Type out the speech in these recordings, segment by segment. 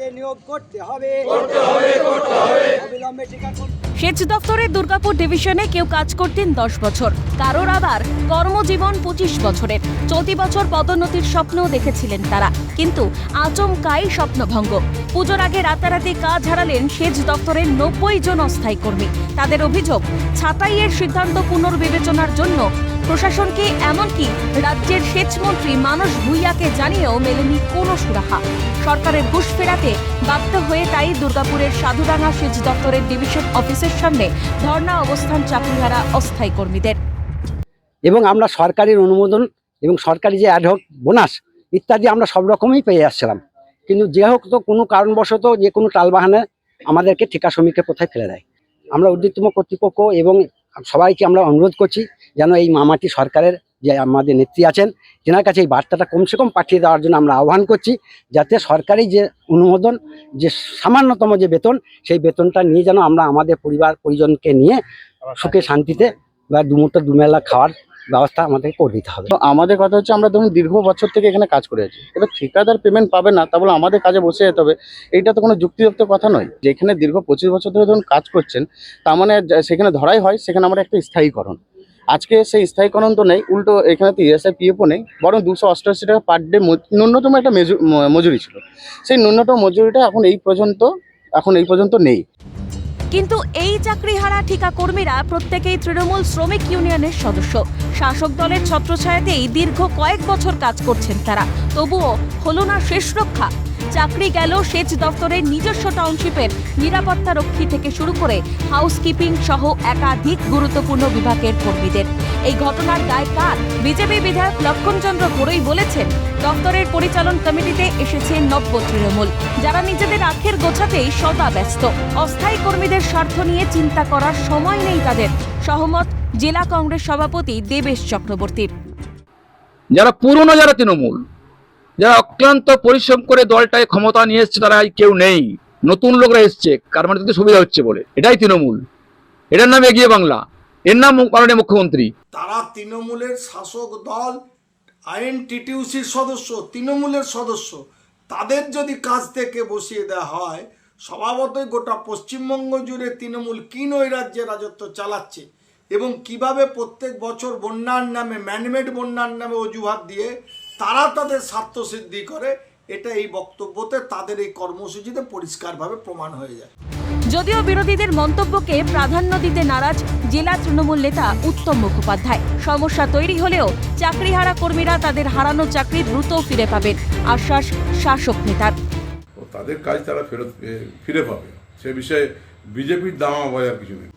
যাতে নিয়োগ করতে হবে। অবিলম্বে সেচ দপ্তরের দুর্গাপুর ডিভিশনে কেউ কাজ করতেন দশ বছর। কারোর আবার কর্মজীবন পঁচিশ বছরের। চলতি বছর পদোন্নতির স্বপ্নও দেখেছিলেন তারা। কিন্তু আচমকাই স্বপ্নভঙ্গ। পুজোর আগে রাতারাতি কাজ হারালেন সেচ দপ্তরের নব্বই জন অস্থায়ী কর্মী। তাদের অভিযোগ ছাতাইয়ের সিদ্ধান্ত পুনর্বিবেচনার জন্য প্রশাসনকে এমনকি রাজ্যের সেচমন্ত্রী মানস ভুইয়াকে জানিয়েও মেলেনি কোনো সুরাহা। সরকারের ঘুষ ফেরাতে বাধ্য হয়ে তাই দুর্গাপুরের সাধুডাঙ্গা সেচ দপ্তরের ডিভিশন অফিসের সামনে ধর্ণা অবস্থান চাকরিহারা অস্থায়ী কর্মীদের। এবং আমরা সরকারের অনুমোদন এবং সরকারি যে অ্যাডহক বোনাস ইত্যাদি আমরা সব রকমই পেয়ে আসছিলাম কিন্তু যে হোক তো কোনো কারণবশত যে কোনো টালবাহানে আমাদেরকে ঠিকা শ্রমিকের কোথায় ফেলে দেয়। আমরা ঊর্ধ্বতম কর্তৃপক্ষ এবং সবাইকে আমরা অনুরোধ করছি যেন এই মামাটি সরকারের যে আমাদের নেত্রী আছেন তেনার কাছে এই বার্তাটা কমসে কম পাঠিয়ে দেওয়ার জন্য আমরা আহ্বান করছি, যাতে সরকারি যে অনুমোদন, যে সামান্যতম যে বেতন, সেই বেতনটা নিয়ে যেন আমরা আমাদের পরিবার, পরিজনকে নিয়ে সুখে শান্তিতে বা দুমুটো দুমেলা খাওয়ার ব্যবস্থা আমাদের করে দিতে হবে। তো আমাদের কথা হচ্ছে আমরা ধরুন দীর্ঘ বছর থেকে এখানে কাজ করে আছি। এবার ঠিকাদার পেমেন্ট পাবে না, তা বলে আমাদের কাজে বসে যেতে হবে। এইটা তো কোনো যুক্তিযুক্ত কথা নয়। যেখানে দীর্ঘ পঁচিশ বছর ধরে ধরুন কাজ করছেন, তার মানে সেখানে ধরাই হয়, সেখানে আমরা একটা স্থায়ীকরণ। আজকে সেই স্থায়ীকরণ তো নেই, উল্টো এখানে তো ইএসআই পিএফও নেই, বরং দুশো অষ্টআশি টাকা পার ডে ন্যূনতম একটা মেজু- মজুরি ছিল। সেই ন্যূনতম মজুরিটা এখন এই পর্যন্ত, এখন এই পর্যন্ত নেই। কিন্তু এই চাকরিহারা ঠিকা কর্মীরা প্রত্যেকেই তৃণমূল শ্রমিক ইউনিয়নের সদস্য। শাসক দলের ছত্রছায়াতেই দীর্ঘ কয়েক বছর কাজ করছেন তারা। তবুও হল না শেষ রক্ষা। চাকরি গেল সেচ দপ্তরের নিজস্ব টাউনশিপের নিরাপত্তা রক্ষী থেকে শুরু করে হাউসকিপিং সহ একাধিক গুরুত্বপূর্ণ বিভাগের কর্মীদের। এই ঘটনার দায় কার? বিজেপি বিধায়ক লক্ষণচন্দ্র ঘোরই বলেছেন দপ্তরের পরিচালন কমিটিতে এসেছে নব্য তৃণমূল। যারা নিজেদের আখের গোছাতেই সদা ব্যস্ত। অস্থায়ী কর্মীদের স্বার্থ নিয়ে চিন্তা করার সময় নেই তাদের। সহমত, জেলা কংগ্রেস সভাপতি দেবেশ চক্রবর্তীর। যারা পুরনো যারা তৃণমূল যারা অক্লান্ত পরিশ্রম করে দলটায় ক্ষমতা নিয়ে এসছে, তারা কেউ নেই। নতুন লোকরা এসছে, কার মানে তাদের সুবিধা হচ্ছে বলে। এটাই তৃণমূল। এটার নাম এগিয়ে বাংলা। এর নাম মাননীয় মুখ্যমন্ত্রী। তারা তৃণমূলের শাসক দল, আইএনটিটিউসির সদস্য, তৃণমূলের সদস্য, তাদের যদি কাজ থেকে বসিয়ে দেওয়া হয়, স্বভাবতই গোটা পশ্চিমবঙ্গ জুড়ে তৃণমূল কি নৈরাজ্যে রাজত্ব চালাচ্ছে এবং কীভাবে প্রত্যেক বছর বন্যার নামে ম্যানমেড বন্যার নামে অজুহাত দিয়ে তারা তাদের স্বার্থ সিদ্ধি করে এটা এই বক্তব্যতে তাদের এই কর্মসূচিতে পরিষ্কারভাবে প্রমাণ হয়ে যায়। যদিও বিরোধীদের মন্তব্যকে প্রাধান্য দিতে নারাজ জেলা তৃণমূল নেতা উত্তম মুখোপাধ্যায়। সমস্যা তৈরি হলেও চাকরিহারা কর্মীরা তাদের হারানো চাকরি দ্রুত ফিরে পাবেন আশ্বাস শাসক নেতার। ও তাদের কাজ তারা ফেরত ফিরে পাবে। সে বিষয়ে বিজেপির দামা বাজার কিছু নেই।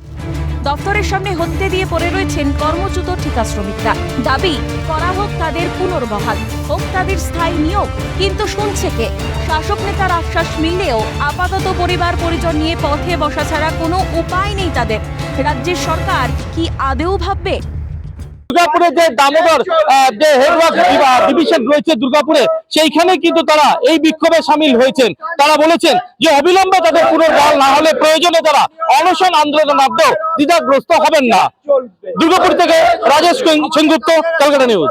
দপ্তরের সামনে হত্যে দিয়ে পড়ে রয়েছেন কর্মচ্যুত ঠিকা শ্রমিকরা দাবি, করা হোক তাদের পুনর্বহাল, হোক তাদের স্থায়ী নিয়োগ, কিন্তু শুনছে কে? শাসক নেতার আশ্বাস মিললেও আপাতত পরিবার পরিজন নিয়ে পথে বসা ছাড়া কোনো উপায় নেই তাদের। রাজ্যের সরকার কি আদেও ভাববে? দুর্গাপুরে যে দামোদর যে হেডওয়ার্ক ডিভিশন রয়েছে দুর্গাপুরে সেইখানে কিন্তু তারা এই বিক্ষোভে সামিল হয়েছেন। তারা বলেছেন যে অবিলম্বে তাদের পুনর্বহাল না হলে প্রয়োজনে তারা অনশন আন্দোলনে নামতেও দ্বিধাগ্রস্ত হবেন না। দুর্গাপুর থেকে রাজেশ সেনগুপ্ত কলকাতা নিউজ।